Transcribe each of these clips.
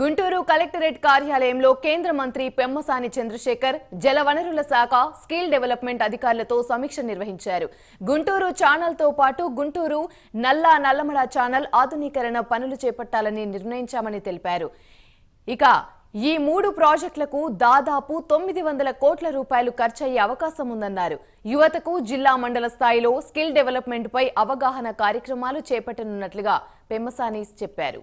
Guntur collectorate కార్యాలయంలో కేంద్ర మంత్రి పెమ్మసాని చంద్రశేఖర్ జలవనరుల శాఖ స్కిల్ డెవలప్మెంట్ అధికారులతో సమీక్ష నిర్వహించారు. గుంటూరు ఛానల్తో పాటు గుంటూరు నల్లా నల్లమడ ఛానల్ ఆధునీకరణ పనులు చేపట్టాలని నిర్ణయించామని తెలిపారు. ఇక ఈ మూడు ప్రాజెక్టులకు దాదాపు తొమ్మిది వందల కోట్ల రూపాయలు ఖర్చయ్యే అవకాశం ఉందన్నారు. యువతకు జిల్లా మండల స్థాయిలో స్కిల్ డెవలప్మెంట్పై అవగాహన కార్యక్రమాలు చేపట్టనున్నట్లుగా పెమ్మసాని చెప్పారు.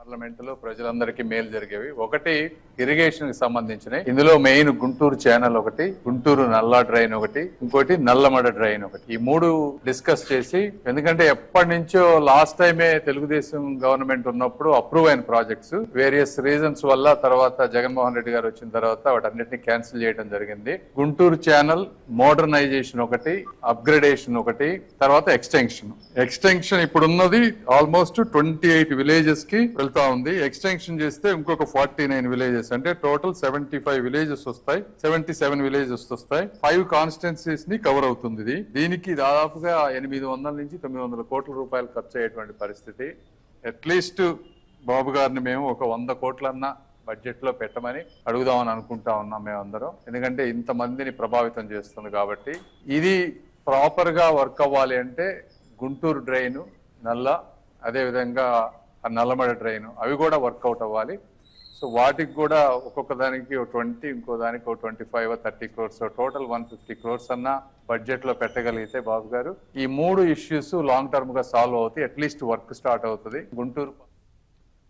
పార్లమెంట్లో ప్రజలందరికీ మేలు జరిగేవి. ఒకటి ఇరిగేషన్కి సంబంధించినవి. ఇందులో మెయిన్ గుంటూరు ఛానల్ ఒకటి గుంటూరు నల్లా డ్రైన్ ఒకటి ఇంకోటి నల్లమడ డ్రైన్ ఒకటి. ఈ మూడు డిస్కస్ చేసి ఎందుకంటే ఎప్పటి నుంచో లాస్ట్ టైమే తెలుగుదేశం గవర్నమెంట్ ఉన్నప్పుడు అప్రూవ్ అయిన ప్రాజెక్ట్స్. వేరియస్ రీజన్స్ వల్ల తర్వాత జగన్మోహన్ రెడ్డి గారు వచ్చిన తర్వాత వాటన్నిటిని క్యాన్సిల్ చేయడం జరిగింది. గుంటూరు ఛానల్ మోడర్నైజేషన్ ఒకటి అప్గ్రేడేషన్ ఒకటి తర్వాత ఎక్స్టెన్షన్. ఎక్స్టెన్షన్ ఇప్పుడున్నది ఆల్మోస్ట్ ట్వంటీ ఎయిట్ విలేజెస్కి వెళ్తా ఉంది. ఎక్స్టెన్షన్ చేస్తే ఇంకొక ఫార్టీ నైన్ విలేజెస్ అంటే టోటల్ సెవెంటీ ఫైవ్ విలేజెస్ వస్తాయి. సెవెంటీ సెవెన్ విలేజెస్ వస్తాయి. ఫైవ్ కాన్స్టిట్యున్సీస్ని కవర్ అవుతుంది ఇది. దీనికి దాదాపుగా ఎనిమిది వందల నుంచి తొమ్మిది వందల కోట్ల రూపాయలు ఖర్చు అయ్యేటువంటి పరిస్థితి. అట్లీస్ట్ బాబు గారిని మేము ఒక వంద కోట్లన్నా బడ్జెట్లో పెట్టమని అడుగుదామని అనుకుంటా ఉన్నాం మేమందరం ఎందుకంటే ఇంతమందిని ప్రభావితం చేస్తుంది కాబట్టి. ఇది ప్రాపర్గా వర్క్ అవ్వాలి అంటే గుంటూరు డ్రైన్ నల్ల అదేవిధంగా నల్లమడ డ్రైన్ అవి కూడా వర్కౌట్ అవ్వాలి. సో వాటికి కూడా ఒక్కొక్క దానికి ట్వంటీ ఇంకో దానికి ఒక twenty five thirty crores total one fifty crores అన్న బడ్జెట్లో పెట్టగలిగితే బాబు గారు ఈ మూడు ఇష్యూస్ లాంగ్ టర్మ్గా సాల్వ్ అవుతాయి. అట్లీస్ట్ వర్క్ స్టార్ట్ అవుతుంది. గుంటూరు